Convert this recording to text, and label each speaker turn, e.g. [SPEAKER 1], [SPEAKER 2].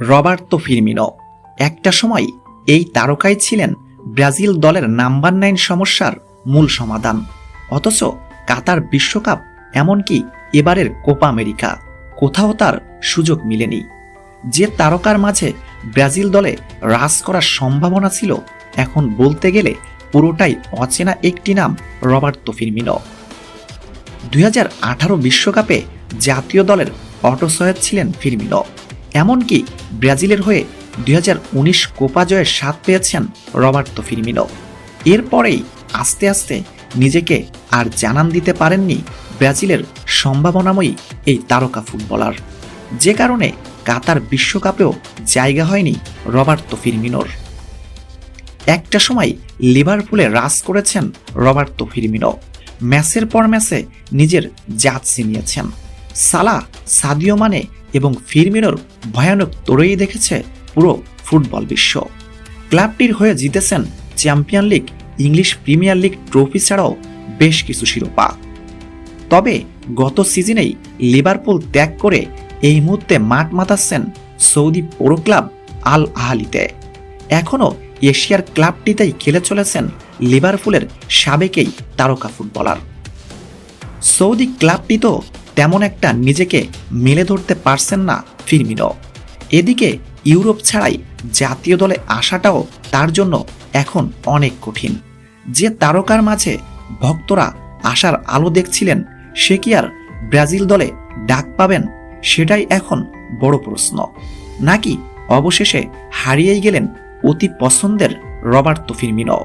[SPEAKER 1] Roberto Firmino. একটা সময় এই তারকাই ছিলেন ব্রাজিল দলের নাম্বার নাইন সমস্যার মূল সমাধান। অথচ কাতার বিশ্বকাপ এমনকি এবারের কোপা আমেরিকা, কোথাও তার সুযোগ মিলেনি। যে তারকার মাঝে ব্রাজিল দলে রাস করার সম্ভাবনা ছিল, এখন বলতে গেলে পুরোটাই অচেনা একটি নাম রবার্তো ফিরমিনো। দুই বিশ্বকাপে জাতীয় দলের অটোসয়েদ ছিলেন ফিরমিনো। এমনকি ব্রাজিলের হয়ে দুই হাজার উনিশ কোপা জয়ের স্বাদ পেয়েছেন রবার্তো ফিরমিনো। এরপরেই আস্তে আস্তে নিজেকে আর জানান দিতে পারেননি ব্রাজিলের সম্ভাবনাময়ী এই তারকা ফুটবলার। যে কারণে কাতার বিশ্বকাপেও জায়গা হয়নি রবার্তো ফিরমিনোর। একটা সময় লিভারপুলে রাস করেছেন রবার্তো ফিরমিনো। ম্যাচের পর ম্যাচে নিজের জাত চিনিয়েছেন সালা সাদিও মানে এবং ফিরমিনোর ভয়ানক তোড়ই দেখেছে পুরো ফুটবল বিশ্ব। ক্লাবটির হয়ে জিতেছেন champion league, English premier league trophy ছাড়াও বেশ কিছু শিরোপা। তবে গত সিজনেই লিভারপুল ত্যাগ করে এই মুহূর্তে মাঠ মাতাচ্ছেন সৌদি পৌর ক্লাব আল আহালিতে। এখনও এশিয়ার ক্লাবটিতেই খেলে চলেছেন লিভারপুলের সাবেকেই তারকা ফুটবলার। সৌদি ক্লাবটি তো তেমন একটা নিজেকে মেলে ধরতে পারছেন না ফিরমিনো। এদিকে ইউরোপ ছাড়াই জাতীয় দলে আসাটাও তার জন্য এখন অনেক কঠিন। যে তারকার মাঝে ভক্তরা আসার আলো দেখছিলেন, সে কি আর ব্রাজিল দলে ডাক পাবেন সেটাই এখন বড় প্রশ্ন। নাকি অবশেষে হারিয়েই গেলেন অতি পছন্দের রবার্তো ফিরমিনো।